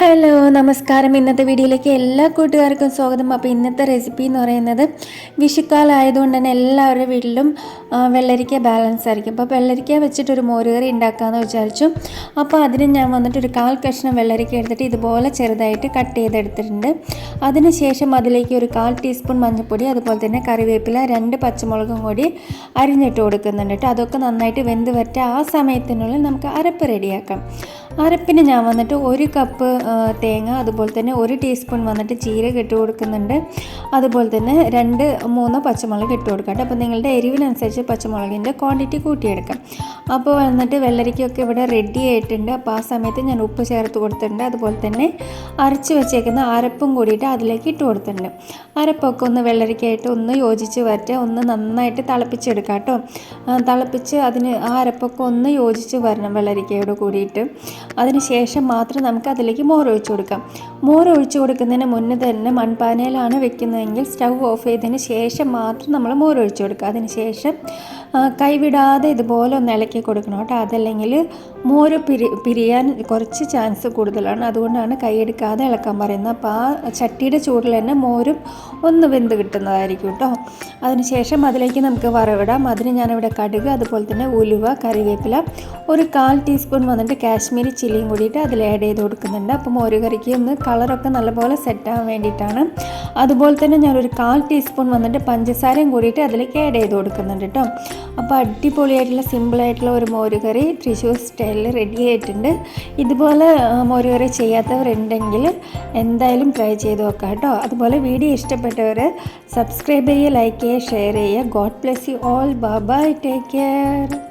Hello നമസ്കാരം. ഇന്നത്തെ വീഡിയോയിലേക്ക് എല്ലാ കൂട്ടുകാർക്കും സ്വാഗതം. അപ്പോൾ ഇന്നത്തെ റെസിപ്പി എന്ന് പറയുന്നത് വിഷുക്കാലായതുകൊണ്ട് തന്നെ എല്ലാവരുടെ വീട്ടിലും വെള്ളരിക്ക ബാലൻസ് ആയിരിക്കും. അപ്പോൾ വെള്ളരിക്ക വെച്ചിട്ടൊരു മോരുകറി ഉണ്ടാക്കാമെന്ന് വിചാരിച്ചു. അപ്പോൾ അതിന് ഞാൻ വന്നിട്ട് ഒരു കാൽ കഷ്ണം വെള്ളരിക്ക എടുത്തിട്ട് ഇതുപോലെ ചെറുതായിട്ട് കട്ട് ചെയ്തെടുത്തിട്ടുണ്ട്. അതിനുശേഷം അതിലേക്ക് ഒരു കാൽ ടീസ്പൂൺ മഞ്ഞൾപ്പൊടി അതുപോലെ തന്നെ കറിവേപ്പില രണ്ട് പച്ചമുളകും കൂടി അരിഞ്ഞിട്ട് കൊടുക്കുന്നുണ്ട് കേട്ടോ. അതൊക്കെ നന്നായിട്ട് വെന്ത് വരട്ടെ. ആ സമയത്തിനുള്ളിൽ നമുക്ക് അരപ്പ് റെഡിയാക്കാം. അരപ്പിന് ഞാൻ വന്നിട്ട് ഒരു കപ്പ് തേങ്ങ അതുപോലെ തന്നെ ഒരു ടീസ്പൂൺ വന്നിട്ട് ജീരക ഇട്ട് കൊടുക്കുന്നുണ്ട്. അതുപോലെ തന്നെ രണ്ട് മൂന്ന് പച്ചമുളക് ഇട്ട് കൊടുക്കാം അപ്പോൾ നിങ്ങളുടെ എരിവിനനുസരിച്ച് പച്ചമുളകിന്റെ ക്വാണ്ടിറ്റി കൂട്ടിയെടുക്കാം. അപ്പോൾ വന്നിട്ട് വെള്ളരിക്കൊക്കെ ഇവിടെ റെഡി ആയിട്ടുണ്ട്. അപ്പോൾ ആ സമയത്ത് ഞാൻ ഉപ്പ് ചേർത്ത് കൊടുത്തിട്ടുണ്ട്. അതുപോലെ തന്നെ അരച്ച് വെച്ചേക്കുന്ന അരപ്പും കൂടിയിട്ട് അതിലേക്ക് ഇട്ട് കൊടുത്തിട്ടുണ്ട്. അരപ്പൊക്കെ ഒന്ന് വെള്ളരിക്കായിട്ട് ഒന്ന് യോജിച്ച് വരട്ടെ. ഒന്ന് നന്നായിട്ട് തിളപ്പിച്ചെടുക്കാം കേട്ടോ. തിളപ്പിച്ച് അതിന് ആ അരപ്പൊക്കെ ഒന്ന് യോജിച്ച് വരണം വെള്ളരിക്കയോട് കൂടിയിട്ട്. അതിന് ശേഷം മാത്രം നമുക്ക് അതിലേക്ക് മോര് ഒഴിച്ചു കൊടുക്കാം. മോര് ഒഴിച്ചു കൊടുക്കുന്നതിന് മുന്നേ തന്നെ മൺപാനയിലാണ് വെക്കുന്നതെങ്കിൽ സ്റ്റൗ ഓഫ് ചെയ്തതിന് ശേഷം മാത്രം നമ്മൾ മോര് ഒഴിച്ചു കൊടുക്കുക. അതിന് ശേഷം ആ, കൈവിടാതെ ഇതുപോലെ ഒന്ന് ഇളക്കി കൊടുക്കണം കേട്ടോ. അതല്ലെങ്കിൽ മോര് പിരി പിരിയാൻ കുറച്ച് ചാൻസ് കൂടുതലാണ്. അതുകൊണ്ടാണ് കൈയെടുക്കാതെ ഇളക്കാൻ പറയുന്നത്. അപ്പോൾ ആ ചട്ടിയുടെ ചൂടിൽ തന്നെ മോരും ഒന്ന് വെന്ത് കിട്ടുന്നതായിരിക്കും കേട്ടോ. അതിനുശേഷം അതിലേക്ക് നമുക്ക് വറവിടാം. അതിന് ഞാനിവിടെ കടുക് അതുപോലെ തന്നെ ഉലുവ കറിവേപ്പില ഒരു കാൽ ടീസ്പൂൺ വന്നിട്ട് കാശ്മീരി ചില്ലിയും കൂടിയിട്ട് അതിൽ ആഡ് ചെയ്ത് കൊടുക്കുന്നുണ്ട്. അപ്പോൾ മോര് കറിക്ക് ഒന്ന് കളറൊക്കെ നല്ലപോലെ സെറ്റാകാൻ വേണ്ടിയിട്ടാണ്. അതുപോലെ തന്നെ ഞാനൊരു കാൽ ടീസ്പൂൺ വന്നിട്ട് പഞ്ചസാരയും കൂടിയിട്ട് അതിലേക്ക് ആഡ് ചെയ്ത് കൊടുക്കുന്നുണ്ട് കേട്ടോ. അപ്പോൾ അടിപൊളിയായിട്ടുള്ള സിമ്പിളായിട്ടുള്ള ഒരു മോരുകറി തൃശ്ശൂർ സ്റ്റൈലിൽ റെഡി ആയിട്ടുണ്ട്. ഇതുപോലെ മോരുകറി മോര് കറി ചെയ്യാത്തവരുണ്ടെങ്കിൽ എന്തായാലും ട്രൈ ചെയ്ത് നോക്കാം കേട്ടോ. അതുപോലെ വീഡിയോ ഇഷ്ടപ്പെട്ടവർ സബ്സ്ക്രൈബ് ചെയ്യുക ലൈക്ക് ചെയ്യുക ഷെയർ ചെയ്യുക. God bless you all bye take care